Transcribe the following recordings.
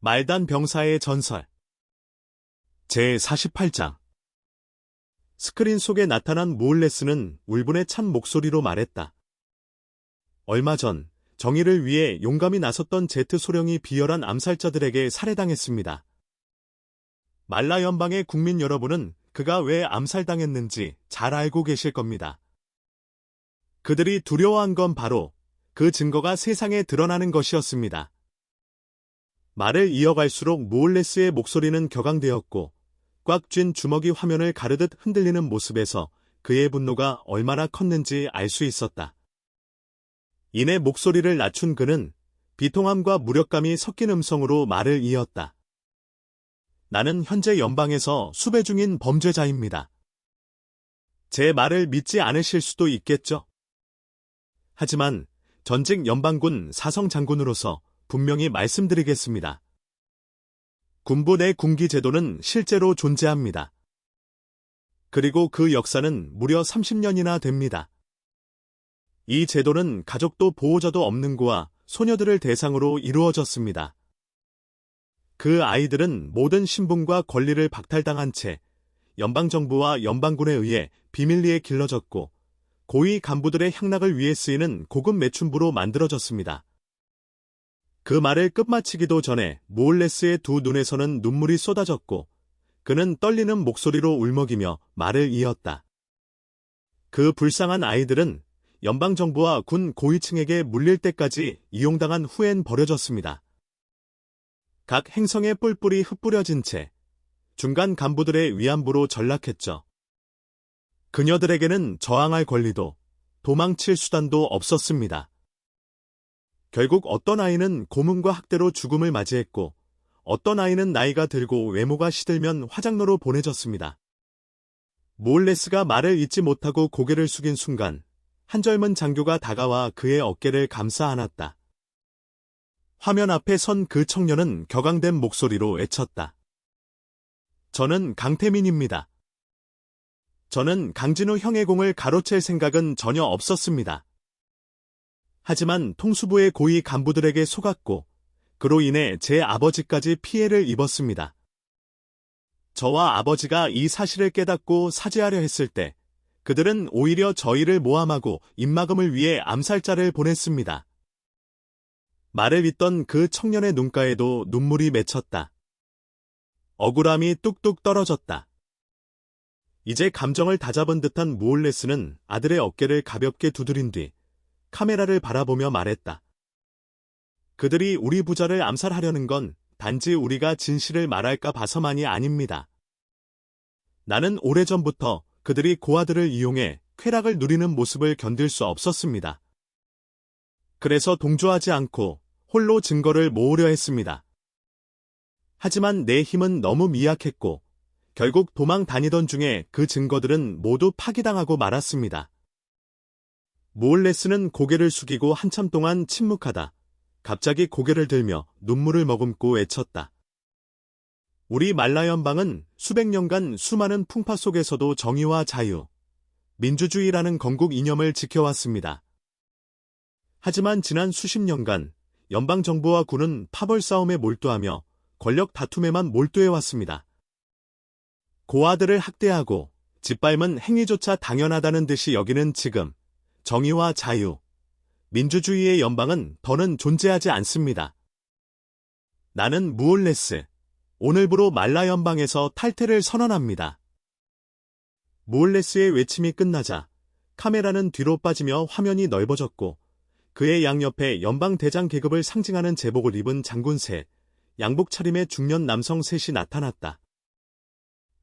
말단 병사의 전설 제48장 스크린 속에 나타난 모을레스는 울분에 찬 목소리로 말했다. 얼마 전 정의를 위해 용감히 나섰던 제트 소령이 비열한 암살자들에게 살해당했습니다. 말라 연방의 국민 여러분은 그가 왜 암살당했는지 잘 알고 계실 겁니다. 그들이 두려워한 건 바로 그 증거가 세상에 드러나는 것이었습니다. 말을 이어갈수록 모올레스의 목소리는 격앙되었고 꽉 쥔 주먹이 화면을 가르듯 흔들리는 모습에서 그의 분노가 얼마나 컸는지 알 수 있었다. 이내 목소리를 낮춘 그는 비통함과 무력감이 섞인 음성으로 말을 이었다. 나는 현재 연방에서 수배 중인 범죄자입니다. 제 말을 믿지 않으실 수도 있겠죠? 하지만 전직 연방군 사성 장군으로서 분명히 말씀드리겠습니다. 군부 내 군기 제도는 실제로 존재합니다. 그리고 그 역사는 무려 30년이나 됩니다. 이 제도는 가족도 보호자도 없는 고와 소녀들을 대상으로 이루어졌습니다. 그 아이들은 모든 신분과 권리를 박탈당한 채 연방정부와 연방군에 의해 비밀리에 길러졌고 고위 간부들의 향락을 위해 쓰이는 고급 매춘부로 만들어졌습니다. 그 말을 끝마치기도 전에 모올레스의 두 눈에서는 눈물이 쏟아졌고 그는 떨리는 목소리로 울먹이며 말을 이었다. 그 불쌍한 아이들은 연방정부와 군 고위층에게 물릴 때까지 이용당한 후엔 버려졌습니다. 각 행성에 뿔뿔이 흩뿌려진 채 중간 간부들의 위안부로 전락했죠. 그녀들에게는 저항할 권리도 도망칠 수단도 없었습니다. 결국 어떤 아이는 고문과 학대로 죽음을 맞이했고 어떤 아이는 나이가 들고 외모가 시들면 화장로로 보내졌습니다. 몰레스가 말을 잇지 못하고 고개를 숙인 순간 한 젊은 장교가 다가와 그의 어깨를 감싸 안았다. 화면 앞에 선 그 청년은 격앙된 목소리로 외쳤다. 저는 강태민입니다. 저는 강진우 형의 공을 가로챌 생각은 전혀 없었습니다. 하지만 통수부의 고위 간부들에게 속았고 그로 인해 제 아버지까지 피해를 입었습니다. 저와 아버지가 이 사실을 깨닫고 사죄하려 했을 때 그들은 오히려 저희를 모함하고 입막음을 위해 암살자를 보냈습니다. 말을 잇던 그 청년의 눈가에도 눈물이 맺혔다. 억울함이 뚝뚝 떨어졌다. 이제 감정을 다잡은 듯한 무올레스는 아들의 어깨를 가볍게 두드린 뒤 카메라를 바라보며 말했다. 그들이 우리 부자를 암살하려는 건 단지 우리가 진실을 말할까 봐서만이 아닙니다. 나는 오래전부터 그들이 고아들을 이용해 쾌락을 누리는 모습을 견딜 수 없었습니다. 그래서 동조하지 않고 홀로 증거를 모으려 했습니다. 하지만 내 힘은 너무 미약했고 결국 도망 다니던 중에 그 증거들은 모두 파기당하고 말았습니다. 모올레스는 고개를 숙이고 한참 동안 침묵하다. 갑자기 고개를 들며 눈물을 머금고 외쳤다. 우리 말라연방은 수백 년간 수많은 풍파 속에서도 정의와 자유, 민주주의라는 건국 이념을 지켜왔습니다. 하지만 지난 수십 년간 연방 정부와 군은 파벌 싸움에 몰두하며 권력 다툼에만 몰두해왔습니다. 고아들을 학대하고 짓밟은 행위조차 당연하다는 듯이 여기는 지금 정의와 자유, 민주주의의 연방은 더는 존재하지 않습니다. 나는 무올레스, 오늘부로 말라 연방에서 탈퇴를 선언합니다. 무올레스의 외침이 끝나자 카메라는 뒤로 빠지며 화면이 넓어졌고 그의 양옆에 연방 대장 계급을 상징하는 제복을 입은 장군 셋, 양복 차림의 중년 남성 셋이 나타났다.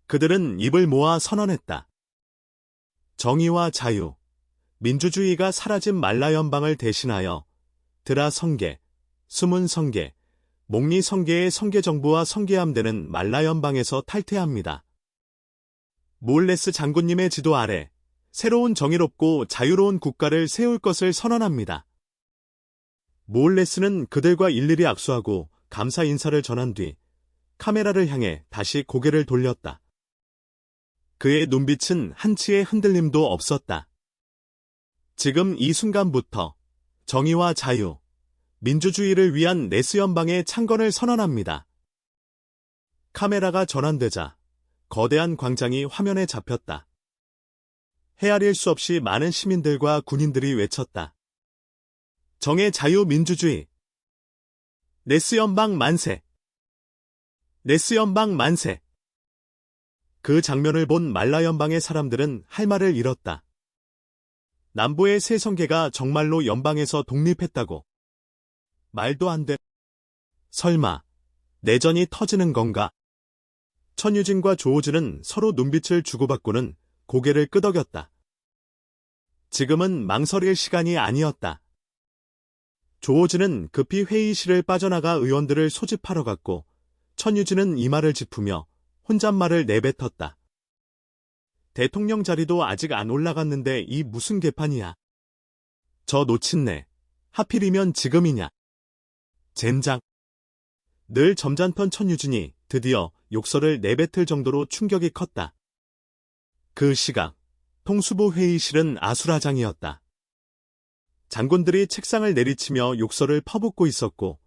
그들은 입을 모아 선언했다. 정의와 자유, 민주주의가 사라진 말라연방을 대신하여 드라 성계, 숨은 성계, 목리 성계의 성계정부와 성계함대는 말라연방에서 탈퇴합니다. 몰레스 장군님의 지도 아래 새로운 정의롭고 자유로운 국가를 세울 것을 선언합니다. 몰레스는 그들과 일일이 악수하고 감사 인사를 전한 뒤 카메라를 향해 다시 고개를 돌렸다. 그의 눈빛은 한치의 흔들림도 없었다. 지금 이 순간부터 정의와 자유, 민주주의를 위한 네스 연방의 창건을 선언합니다. 카메라가 전환되자 거대한 광장이 화면에 잡혔다. 헤아릴 수 없이 많은 시민들과 군인들이 외쳤다. 정의 자유민주주의. 네스 연방 만세. 네스 연방 만세. 그 장면을 본 말라 연방의 사람들은 할 말을 잃었다. 남부의 세 성계가 정말로 연방에서 독립했다고. 말도 안 돼. 설마, 내전이 터지는 건가? 천유진과 조호진은 서로 눈빛을 주고받고는 고개를 끄덕였다. 지금은 망설일 시간이 아니었다. 조호진은 급히 회의실을 빠져나가 의원들을 소집하러 갔고, 천유진은 이마를 짚으며 혼잣말을 내뱉었다. 대통령 자리도 아직 안 올라갔는데 이 무슨 개판이야. 저 놓친네. 하필이면 지금이냐. 젠장. 늘 점잖던 천유진이 드디어 욕설을 내뱉을 정도로 충격이 컸다. 그 시각, 통수부 회의실은 아수라장이었다. 장군들이 책상을 내리치며 욕설을 퍼붓고 있었고,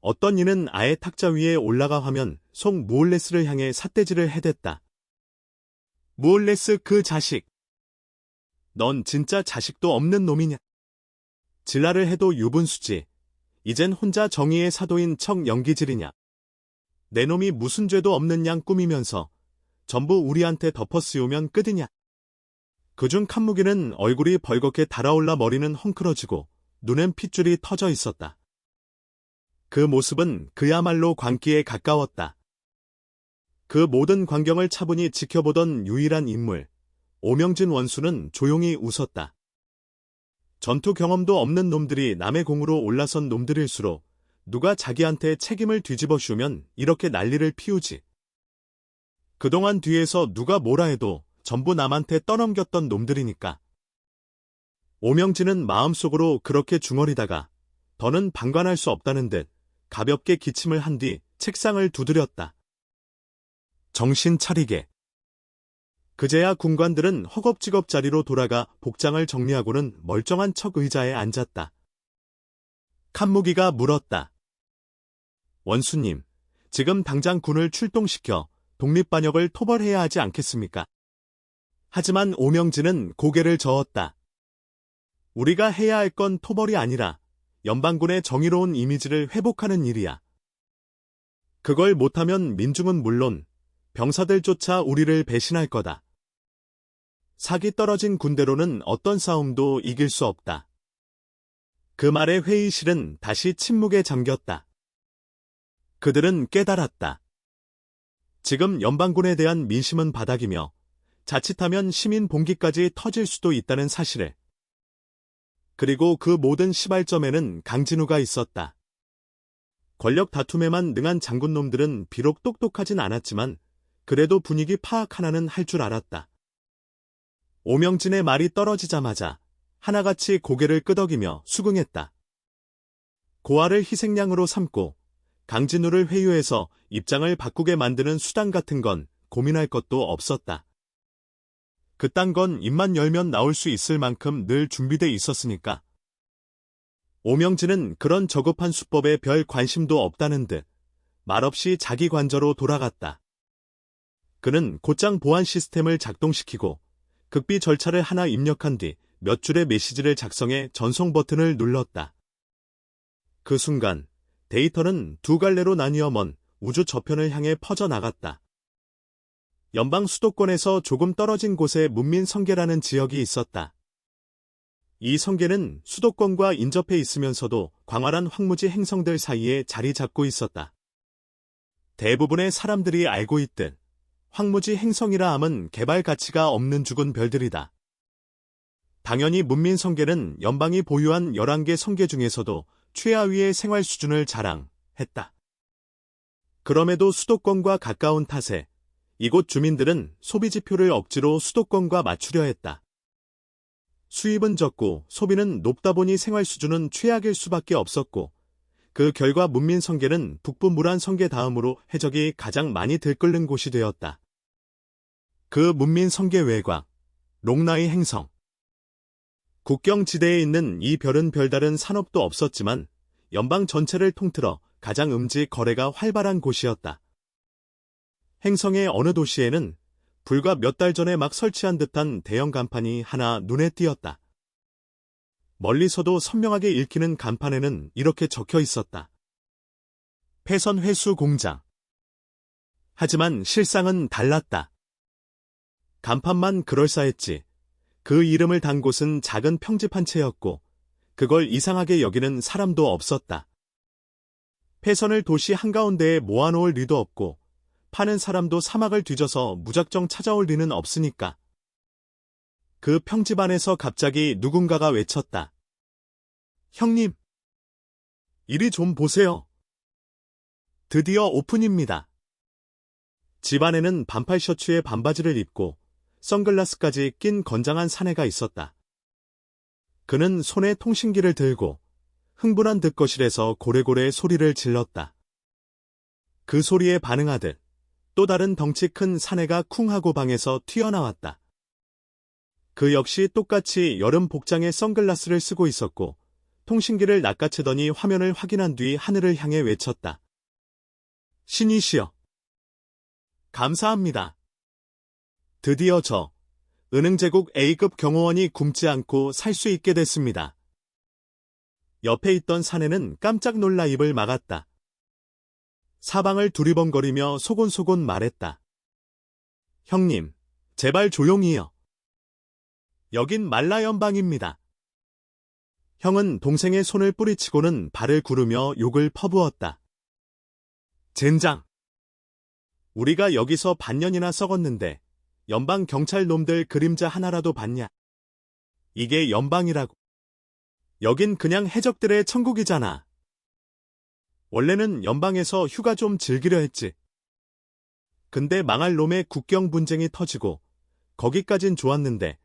어떤 이는 아예 탁자 위에 올라가 화면 송 무올레스를 향해 삿대질을 해댔다. 무올레스 그 자식. 넌 진짜 자식도 없는 놈이냐? 진라를 해도 유분수지. 이젠 혼자 정의의 사도인 척 연기질이냐? 내 놈이 무슨 죄도 없는 양 꾸미면서 전부 우리한테 덮어 씌우면 끝이냐? 그중 칸무기는 얼굴이 벌겋게 달아올라 머리는 헝클어지고 눈엔 핏줄이 터져 있었다. 그 모습은 그야말로 광기에 가까웠다. 그 모든 광경을 차분히 지켜보던 유일한 인물, 오명진 원수는 조용히 웃었다. 전투 경험도 없는 놈들이 남의 공으로 올라선 놈들일수록 누가 자기한테 책임을 뒤집어 씌우면 이렇게 난리를 피우지. 그동안 뒤에서 누가 뭐라 해도 전부 남한테 떠넘겼던 놈들이니까. 오명진은 마음속으로 그렇게 중얼이다가 더는 방관할 수 없다는 듯 가볍게 기침을 한 뒤 책상을 두드렸다. 정신 차리게. 그제야 군관들은 허겁지겁 자리로 돌아가 복장을 정리하고는 멀쩡한 척 의자에 앉았다. 칸무기가 물었다. 원수님, 지금 당장 군을 출동시켜 독립반역을 토벌해야 하지 않겠습니까? 하지만 오명진은 고개를 저었다. 우리가 해야 할 건 토벌이 아니라 연방군의 정의로운 이미지를 회복하는 일이야. 그걸 못하면 민중은 물론 병사들조차 우리를 배신할 거다. 사기 떨어진 군대로는 어떤 싸움도 이길 수 없다. 그 말에 회의실은 다시 침묵에 잠겼다. 그들은 깨달았다. 지금 연방군에 대한 민심은 바닥이며 자칫하면 시민 봉기까지 터질 수도 있다는 사실을. 그리고 그 모든 시발점에는 강진우가 있었다. 권력 다툼에만 능한 장군놈들은 비록 똑똑하진 않았지만 그래도 분위기 파악 하나는 할 줄 알았다. 오명진의 말이 떨어지자마자 하나같이 고개를 끄덕이며 수긍했다. 고아를 희생양으로 삼고 강진우를 회유해서 입장을 바꾸게 만드는 수단 같은 건 고민할 것도 없었다. 그딴 건 입만 열면 나올 수 있을 만큼 늘 준비돼 있었으니까. 오명진은 그런 저급한 수법에 별 관심도 없다는 듯 말없이 자기 관저로 돌아갔다. 그는 곧장 보안 시스템을 작동시키고 극비 절차를 하나 입력한 뒤 몇 줄의 메시지를 작성해 전송 버튼을 눌렀다. 그 순간 데이터는 두 갈래로 나뉘어 먼 우주 저편을 향해 퍼져나갔다. 연방 수도권에서 조금 떨어진 곳에 문민성계라는 지역이 있었다. 이 성계는 수도권과 인접해 있으면서도 광활한 황무지 행성들 사이에 자리 잡고 있었다. 대부분의 사람들이 알고 있듯 황무지 행성이라 함은 개발 가치가 없는 죽은 별들이다. 당연히 문민 성계는 연방이 보유한 11개 성계 중에서도 최하위의 생활 수준을 자랑했다. 그럼에도 수도권과 가까운 탓에 이곳 주민들은 소비 지표를 억지로 수도권과 맞추려 했다. 수입은 적고 소비는 높다 보니 생활 수준은 최악일 수밖에 없었고 그 결과 문민 성계는 북부 무란 성계 다음으로 해적이 가장 많이 들끓는 곳이 되었다. 그 문민 성계 외곽, 롱나이 행성. 국경 지대에 있는 이 별은 별다른 산업도 없었지만 연방 전체를 통틀어 가장 음지 거래가 활발한 곳이었다. 행성의 어느 도시에는 불과 몇 달 전에 막 설치한 듯한 대형 간판이 하나 눈에 띄었다. 멀리서도 선명하게 읽히는 간판에는 이렇게 적혀 있었다. 폐선 회수 공장. 하지만 실상은 달랐다. 간판만 그럴싸했지. 그 이름을 단 곳은 작은 평집 한 채였고, 그걸 이상하게 여기는 사람도 없었다. 폐선을 도시 한가운데에 모아놓을 리도 없고, 파는 사람도 사막을 뒤져서 무작정 찾아올 리는 없으니까. 그 평집 안에서 갑자기 누군가가 외쳤다. 형님, 이리 좀 보세요. 드디어 오픈입니다. 집 안에는 반팔 셔츠에 반바지를 입고 선글라스까지 낀 건장한 사내가 있었다. 그는 손에 통신기를 들고 흥분한 듯 거실에서 고래고래 소리를 질렀다. 그 소리에 반응하듯 또 다른 덩치 큰 사내가 쿵 하고 방에서 튀어나왔다. 그 역시 똑같이 여름 복장의 선글라스를 쓰고 있었고 통신기를 낚아채더니 화면을 확인한 뒤 하늘을 향해 외쳤다. 신이시여. 감사합니다. 드디어 저 은흥제국 A급 경호원이 굶지 않고 살 수 있게 됐습니다. 옆에 있던 사내는 깜짝 놀라 입을 막았다. 사방을 두리번거리며 소곤소곤 말했다. 형님, 제발 조용히요. 여긴 말라연방입니다. 형은 동생의 손을 뿌리치고는 발을 구르며 욕을 퍼부었다. 젠장! 우리가 여기서 반년이나 썩었는데 연방 경찰 놈들 그림자 하나라도 봤냐? 이게 연방이라고. 여긴 그냥 해적들의 천국이잖아. 원래는 연방에서 휴가 좀 즐기려 했지. 근데 망할 놈의 국경 분쟁이 터지고 거기까진 좋았는데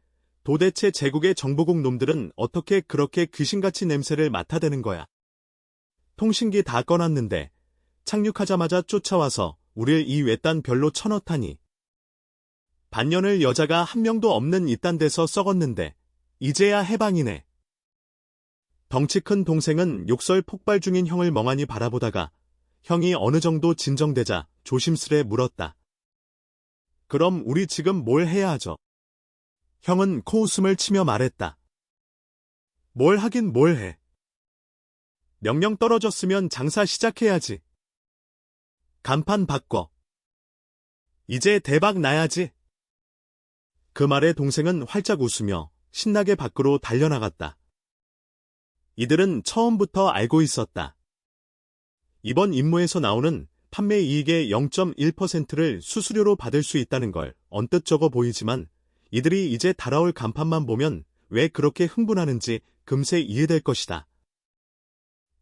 도대체 제국의 정보국 놈들은 어떻게 그렇게 귀신같이 냄새를 맡아대는 거야. 통신기 다 꺼놨는데 착륙하자마자 쫓아와서 우릴 이 외딴 별로 쳐넣다니. 반년을 여자가 한 명도 없는 이딴 데서 썩었는데 이제야 해방이네. 덩치 큰 동생은 욕설 폭발 중인 형을 멍하니 바라보다가 형이 어느 정도 진정되자 조심스레 물었다. 그럼 우리 지금 뭘 해야 하죠? 형은 코웃음을 치며 말했다. 뭘 하긴 뭘 해. 명령 떨어졌으면 장사 시작해야지. 간판 바꿔. 이제 대박 나야지. 그 말에 동생은 활짝 웃으며 신나게 밖으로 달려나갔다. 이들은 처음부터 알고 있었다. 이번 임무에서 나오는 판매 이익의 0.1%를 수수료로 받을 수 있다는 걸 언뜻 적어 보이지만 이들이 이제 달아올 간판만 보면 왜 그렇게 흥분하는지 금세 이해될 것이다.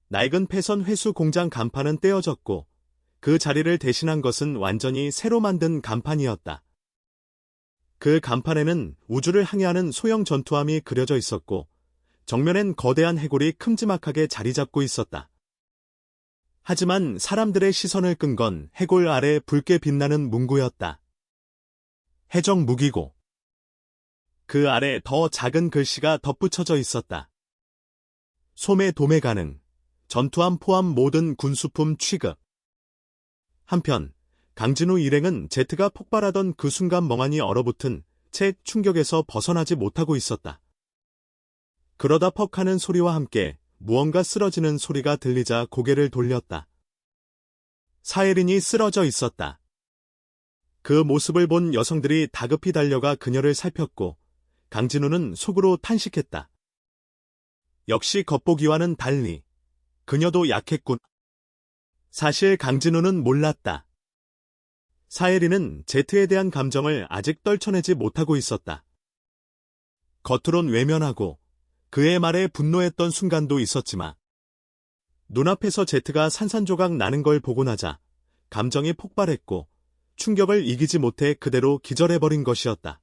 낡은 폐선 회수 공장 간판은 떼어졌고 그 자리를 대신한 것은 완전히 새로 만든 간판이었다. 그 간판에는 우주를 항해하는 소형 전투함이 그려져 있었고 정면엔 거대한 해골이 큼지막하게 자리 잡고 있었다. 하지만 사람들의 시선을 끈 건 해골 아래 붉게 빛나는 문구였다. 해적 무기고 그 아래 더 작은 글씨가 덧붙여져 있었다. 소매 도매 가능, 전투함 포함 모든 군수품 취급. 한편 강진우 일행은 제트가 폭발하던 그 순간 멍하니 얼어붙은 채 충격에서 벗어나지 못하고 있었다. 그러다 퍽 하는 소리와 함께 무언가 쓰러지는 소리가 들리자 고개를 돌렸다. 사예린이 쓰러져 있었다. 그 모습을 본 여성들이 다급히 달려가 그녀를 살폈고 강진우는 속으로 탄식했다. 역시 겉보기와는 달리 그녀도 약했군. 사실 강진우는 몰랐다. 사예리는 제트에 대한 감정을 아직 떨쳐내지 못하고 있었다. 겉으론 외면하고 그의 말에 분노했던 순간도 있었지만 눈앞에서 제트가 산산조각 나는 걸 보고 나자 감정이 폭발했고 충격을 이기지 못해 그대로 기절해버린 것이었다.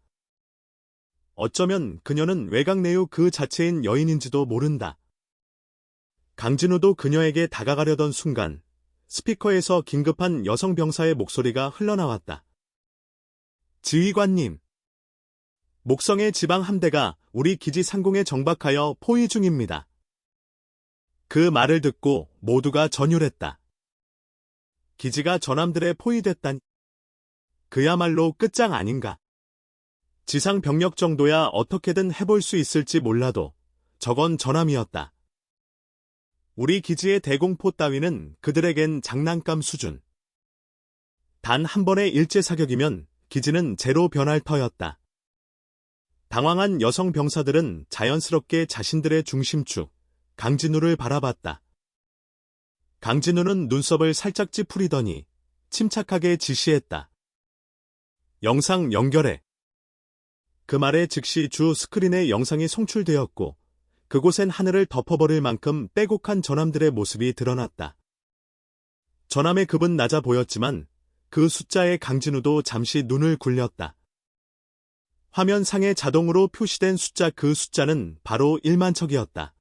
어쩌면 그녀는 외곽내유 그 자체인 여인인지도 모른다. 강진우도 그녀에게 다가가려던 순간 스피커에서 긴급한 여성 병사의 목소리가 흘러나왔다. 지휘관님. 목성의 지방 함대가 우리 기지 상공에 정박하여 포위 중입니다. 그 말을 듣고 모두가 전율했다. 기지가 전함들에 포위됐다니. 그야말로 끝장 아닌가. 지상 병력 정도야 어떻게든 해볼 수 있을지 몰라도 저건 전함이었다. 우리 기지의 대공포 따위는 그들에겐 장난감 수준. 단 한 번의 일제 사격이면 기지는 제로 변할 터였다. 당황한 여성 병사들은 자연스럽게 자신들의 중심축, 강진우를 바라봤다. 강진우는 눈썹을 살짝 찌푸리더니 침착하게 지시했다. 영상 연결해. 그 말에 즉시 주 스크린에 영상이 송출되었고 그곳엔 하늘을 덮어버릴 만큼 빼곡한 전함들의 모습이 드러났다. 전함의 급은 낮아 보였지만 그 숫자에 강진우도 잠시 눈을 굴렸다. 화면 상에 자동으로 표시된 숫자 그 숫자는 바로 1만 척이었다.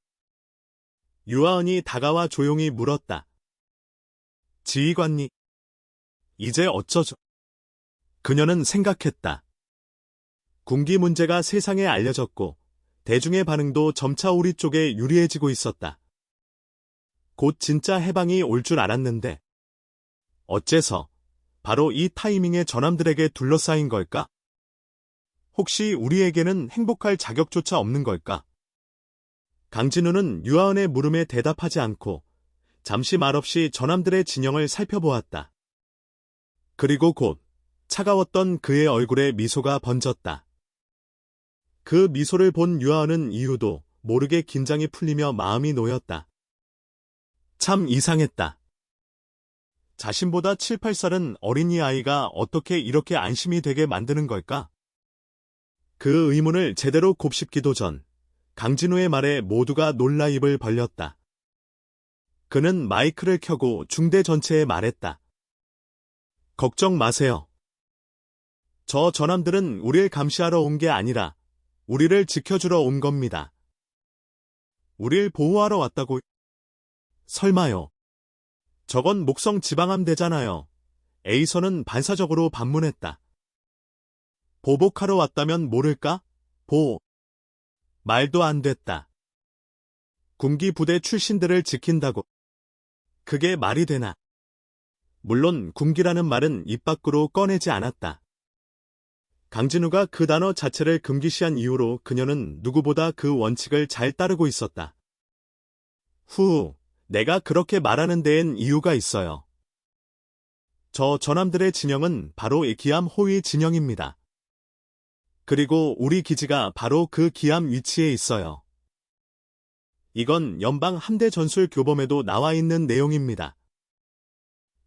유아은이 다가와 조용히 물었다. 지휘관님, 이제 어쩌죠? 그녀는 생각했다. 군기 문제가 세상에 알려졌고 대중의 반응도 점차 우리 쪽에 유리해지고 있었다. 곧 진짜 해방이 올 줄 알았는데 어째서 바로 이 타이밍에 전함들에게 둘러싸인 걸까? 혹시 우리에게는 행복할 자격조차 없는 걸까? 강진우는 유아은의 물음에 대답하지 않고 잠시 말없이 전함들의 진영을 살펴보았다. 그리고 곧 차가웠던 그의 얼굴에 미소가 번졌다. 그 미소를 본 유아은은 이유도 모르게 긴장이 풀리며 마음이 놓였다. 참 이상했다. 자신보다 7, 8살은 어린이 아이가 어떻게 이렇게 안심이 되게 만드는 걸까? 그 의문을 제대로 곱씹기도 전 강진우의 말에 모두가 놀라 입을 벌렸다. 그는 마이크를 켜고 중대 전체에 말했다. 걱정 마세요. 저 전함들은 우리를 감시하러 온 게 아니라 우리를 지켜주러 온 겁니다. 우릴 보호하러 왔다고. 설마요. 저건 목성 지방함대잖아요. 에이서는 반사적으로 반문했다. 보복하러 왔다면 모를까? 보. 말도 안 됐다. 군기 부대 출신들을 지킨다고. 그게 말이 되나? 물론 군기라는 말은 입 밖으로 꺼내지 않았다. 강진우가 그 단어 자체를 금기시한 이후로 그녀는 누구보다 그 원칙을 잘 따르고 있었다. 후, 내가 그렇게 말하는 데엔 이유가 있어요. 저 전함들의 진영은 바로 이 기암 호위 진영입니다. 그리고 우리 기지가 바로 그 기암 위치에 있어요. 이건 연방 함대 전술 교범에도 나와 있는 내용입니다.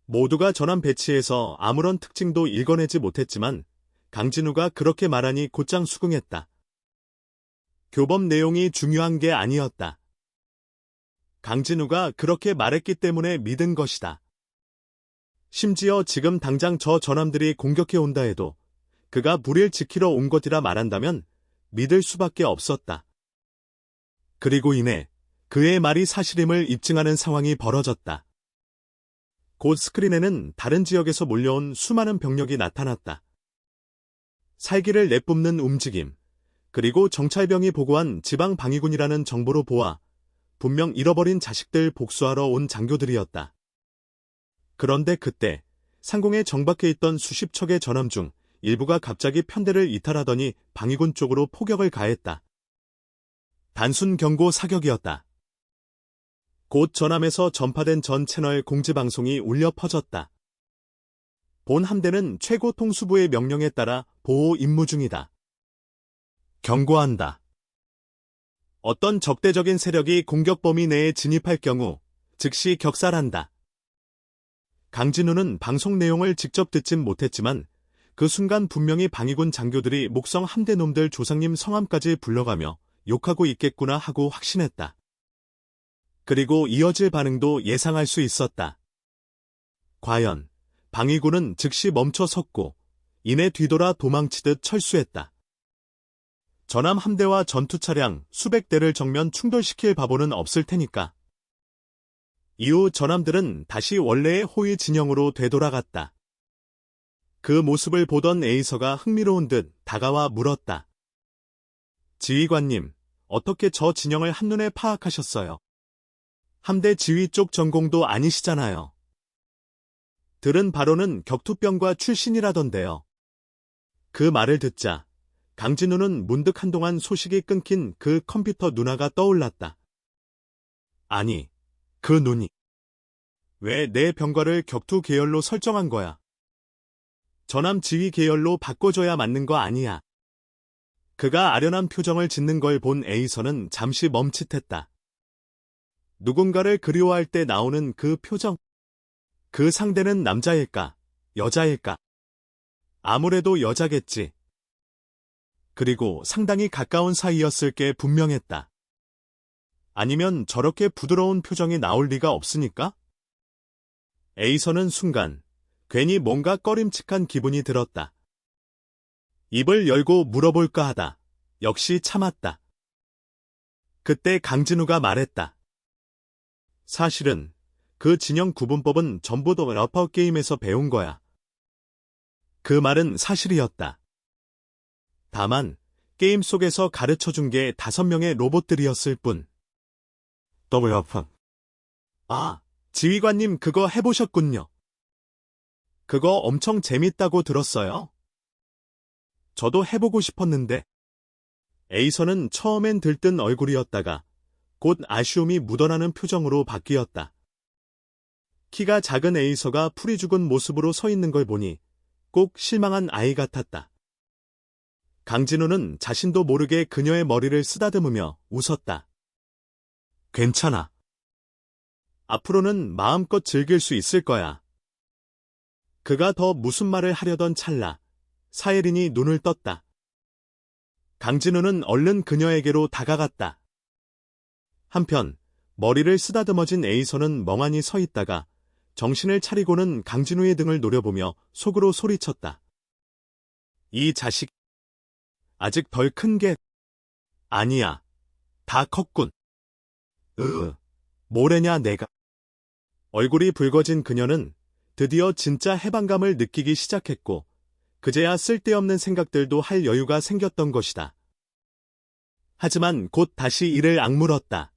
모두가 전함 배치에서 아무런 특징도 읽어내지 못했지만 강진우가 그렇게 말하니 곧장 수긍했다. 교범 내용이 중요한 게 아니었다. 강진우가 그렇게 말했기 때문에 믿은 것이다. 심지어 지금 당장 저 전함들이 공격해 온다 해도 그가 불을 지키러 온 것이라 말한다면 믿을 수밖에 없었다. 그리고 이내 그의 말이 사실임을 입증하는 상황이 벌어졌다. 곧 스크린에는 다른 지역에서 몰려온 수많은 병력이 나타났다. 살기를 내뿜는 움직임, 그리고 정찰병이 보고한 지방방위군이라는 정보로 보아 분명 잃어버린 자식들 복수하러 온 장교들이었다. 그런데 그때 상공에 정박해 있던 수십 척의 전함 중 일부가 갑자기 편대를 이탈하더니 방위군 쪽으로 포격을 가했다. 단순 경고 사격이었다. 곧 전함에서 전파된 전 채널 공지방송이 울려 퍼졌다. 본 함대는 최고 통수부의 명령에 따라 보호 임무 중이다. 경고한다. 어떤 적대적인 세력이 공격 범위 내에 진입할 경우 즉시 격살한다. 강진우는 방송 내용을 직접 듣진 못했지만 그 순간 분명히 방위군 장교들이 목성 함대 놈들 조상님 성함까지 불러가며 욕하고 있겠구나 하고 확신했다. 그리고 이어질 반응도 예상할 수 있었다. 과연 방위군은 즉시 멈춰 섰고 이내 뒤돌아 도망치듯 철수했다. 전함 함대와 전투 차량 수백 대를 정면 충돌시킬 바보는 없을 테니까. 이후 전함들은 다시 원래의 호위 진영으로 되돌아갔다. 그 모습을 보던 에이서가 흥미로운 듯 다가와 물었다. 지휘관님, 어떻게 저 진영을 한눈에 파악하셨어요? 함대 지휘 쪽 전공도 아니시잖아요. 들은 바로는 격투병과 출신이라던데요. 그 말을 듣자 강진우는 문득 한동안 소식이 끊긴 그 컴퓨터 누나가 떠올랐다. 아니, 그 눈이 왜 내 병과를 격투 계열로 설정한 거야? 전함 지휘 계열로 바꿔줘야 맞는 거 아니야. 그가 아련한 표정을 짓는 걸본 에이서는 잠시 멈칫했다. 누군가를 그리워할 때 나오는 그 표정. 그 상대는 남자일까? 여자일까? 아무래도 여자겠지. 그리고 상당히 가까운 사이였을 게 분명했다. 아니면 저렇게 부드러운 표정이 나올 리가 없으니까? 에이서는 순간 괜히 뭔가 꺼림칙한 기분이 들었다. 입을 열고 물어볼까 하다. 역시 참았다. 그때 강진우가 말했다. 사실은 그 진영 구분법은 전부 다 러퍼 게임에서 배운 거야. 그 말은 사실이었다. 다만 게임 속에서 가르쳐 준 게 다섯 명의 로봇들이었을 뿐. 더블 러퍼. 아, 지휘관님 그거 해보셨군요. 그거 엄청 재밌다고 들었어요. 저도 해보고 싶었는데. 에이서는 처음엔 들뜬 얼굴이었다가 곧 아쉬움이 묻어나는 표정으로 바뀌었다. 키가 작은 에이서가 풀이 죽은 모습으로 서 있는 걸 보니 꼭 실망한 아이 같았다. 강진우는 자신도 모르게 그녀의 머리를 쓰다듬으며 웃었다. 괜찮아. 앞으로는 마음껏 즐길 수 있을 거야. 그가 더 무슨 말을 하려던 찰나 사예린이 눈을 떴다. 강진우는 얼른 그녀에게로 다가갔다. 한편 머리를 쓰다듬어진 에이서는 멍하니 서 있다가 정신을 차리고는 강진우의 등을 노려보며 속으로 소리쳤다. 이 자식 아직 덜 큰 게 아니야. 다 컸군. 으, 뭐래냐 내가. 얼굴이 붉어진 그녀는 드디어 진짜 해방감을 느끼기 시작했고 그제야 쓸데없는 생각들도 할 여유가 생겼던 것이다. 하지만 곧 다시 이를 악물었다.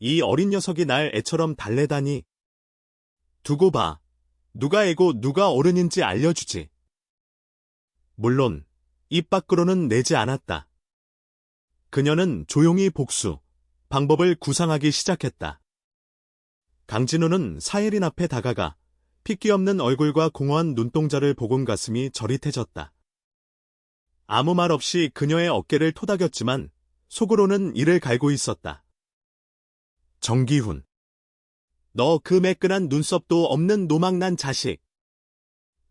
이 어린 녀석이 날 애처럼 달래다니. 두고 봐. 누가 애고 누가 어른인지 알려주지. 물론 입 밖으로는 내지 않았다. 그녀는 조용히 복수, 방법을 구상하기 시작했다. 강진우는 사예린 앞에 다가가 핏기 없는 얼굴과 공허한 눈동자를 보곤 가슴이 저릿해졌다. 아무 말 없이 그녀의 어깨를 토닥였지만 속으로는 이를 갈고 있었다. 정기훈. 너 그 매끈한 눈썹도 없는 노망난 자식.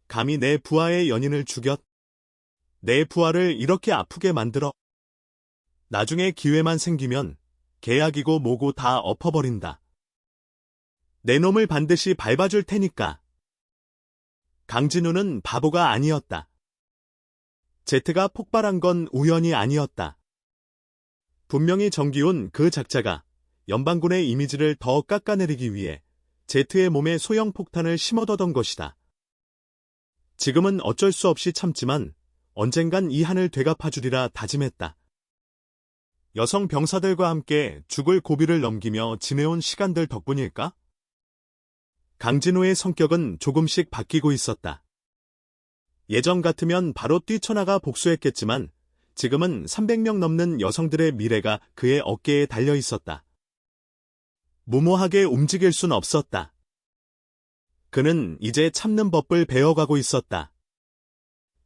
감히 내 부하의 연인을 죽였? 내 부하를 이렇게 아프게 만들어. 나중에 기회만 생기면 계약이고 뭐고 다 엎어버린다. 내 놈을 반드시 밟아줄 테니까. 강진우는 바보가 아니었다. 제트가 폭발한 건 우연이 아니었다. 분명히 정기훈 그 작자가 연방군의 이미지를 더 깎아내리기 위해 제트의 몸에 소형 폭탄을 심어두던 것이다. 지금은 어쩔 수 없이 참지만 언젠간 이 한을 되갚아주리라 다짐했다. 여성 병사들과 함께 죽을 고비를 넘기며 지내온 시간들 덕분일까? 강진우의 성격은 조금씩 바뀌고 있었다. 예전 같으면 바로 뛰쳐나가 복수했겠지만 지금은 300명 넘는 여성들의 미래가 그의 어깨에 달려 있었다. 무모하게 움직일 순 없었다. 그는 이제 참는 법을 배워가고 있었다.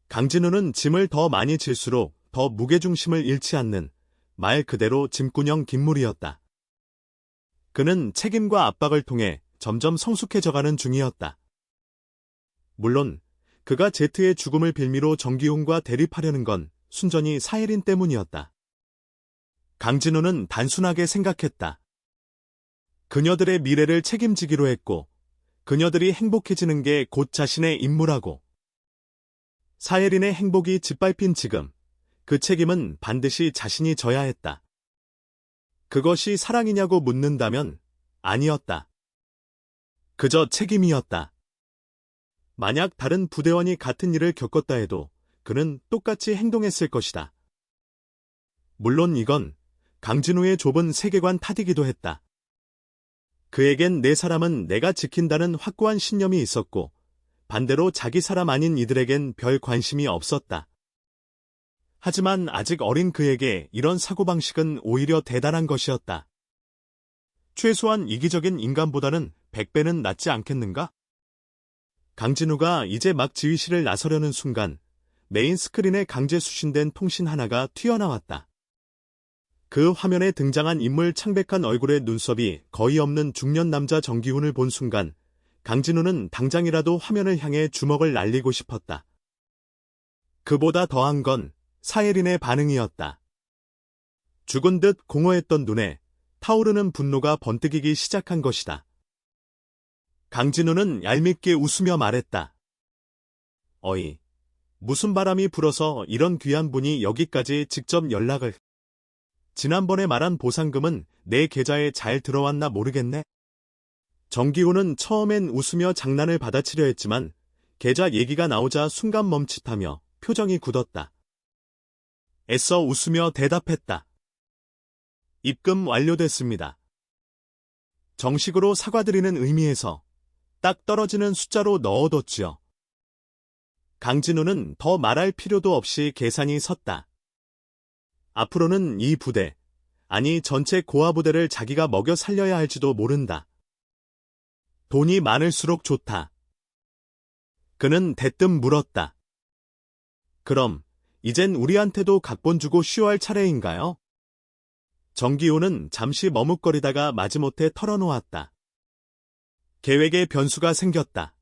강진우는 짐을 더 많이 질수록 더 무게중심을 잃지 않는 말 그대로 짐꾼형 김물이었다. 그는 책임과 압박을 통해 점점 성숙해져가는 중이었다. 물론 그가 제트의 죽음을 빌미로 정기훈과 대립하려는 건 순전히 사예린 때문이었다. 강진우는 단순하게 생각했다. 그녀들의 미래를 책임지기로 했고 그녀들이 행복해지는 게 곧 자신의 임무라고. 사예린의 행복이 짓밟힌 지금 그 책임은 반드시 자신이 져야 했다. 그것이 사랑이냐고 묻는다면 아니었다. 그저 책임이었다. 만약 다른 부대원이 같은 일을 겪었다 해도 그는 똑같이 행동했을 것이다. 물론 이건 강진우의 좁은 세계관 탓이기도 했다. 그에겐 내 사람은 내가 지킨다는 확고한 신념이 있었고, 반대로 자기 사람 아닌 이들에겐 별 관심이 없었다. 하지만 아직 어린 그에게 이런 사고방식은 오히려 대단한 것이었다. 최소한 이기적인 인간보다는 100배는 낫지 않겠는가? 강진우가 이제 막 지휘실을 나서려는 순간 메인 스크린에 강제 수신된 통신 하나가 튀어나왔다. 그 화면에 등장한 인물 창백한 얼굴의 눈썹이 거의 없는 중년 남자 정기훈을 본 순간 강진우는 당장이라도 화면을 향해 주먹을 날리고 싶었다. 그보다 더한 건 사예린의 반응이었다. 죽은 듯 공허했던 눈에 타오르는 분노가 번뜩이기 시작한 것이다. 강진우는 얄밉게 웃으며 말했다. 어이, 무슨 바람이 불어서 이런 귀한 분이 여기까지 직접 연락을. 지난번에 말한 보상금은 내 계좌에 잘 들어왔나 모르겠네. 정기호는 처음엔 웃으며 장난을 받아치려 했지만 계좌 얘기가 나오자 순간 멈칫하며 표정이 굳었다. 애써 웃으며 대답했다. 입금 완료됐습니다. 정식으로 사과드리는 의미에서 딱 떨어지는 숫자로 넣어뒀지요. 강진우는 더 말할 필요도 없이 계산이 섰다. 앞으로는 이 부대, 아니 전체 고아 부대를 자기가 먹여 살려야 할지도 모른다. 돈이 많을수록 좋다. 그는 대뜸 물었다. 그럼 이젠 우리한테도 각본 주고 쉬어할 차례인가요? 정기호는 잠시 머뭇거리다가 마지못해 털어놓았다. 계획에 변수가 생겼다.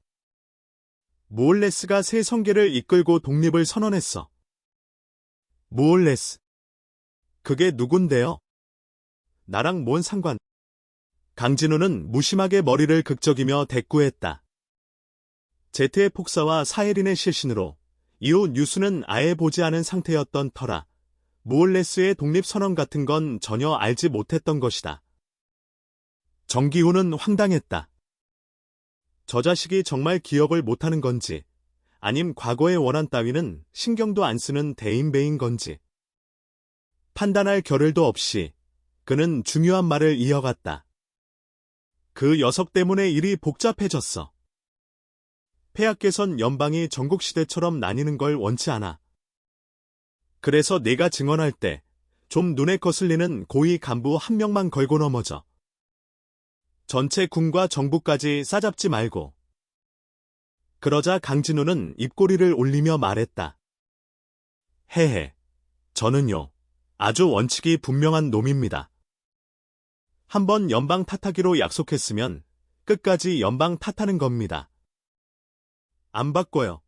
무올레스가 새 성계를 이끌고 독립을 선언했어. 무올레스. 그게 누군데요? 나랑 뭔 상관? 강진우는 무심하게 머리를 극적이며 대꾸했다. 제트의 폭사와 사해린의 실신으로 이후 뉴스는 아예 보지 않은 상태였던 터라 무올레스의 독립선언 같은 건 전혀 알지 못했던 것이다. 정기훈은 황당했다. 저 자식이 정말 기억을 못하는 건지, 아님 과거의 원한 따위는 신경도 안 쓰는 대인배인 건지. 판단할 겨를도 없이 그는 중요한 말을 이어갔다. 그 녀석 때문에 일이 복잡해졌어. 폐하께선 연방이 전국시대처럼 나뉘는 걸 원치 않아. 그래서 내가 증언할 때 좀 눈에 거슬리는 고위 간부 한 명만 걸고 넘어져. 전체 군과 정부까지 싸잡지 말고. 그러자 강진우는 입꼬리를 올리며 말했다. 헤헤, 저는요, 아주 원칙이 분명한 놈입니다. 한번 연방 탓하기로 약속했으면 끝까지 연방 탓하는 겁니다. 안 바꿔요.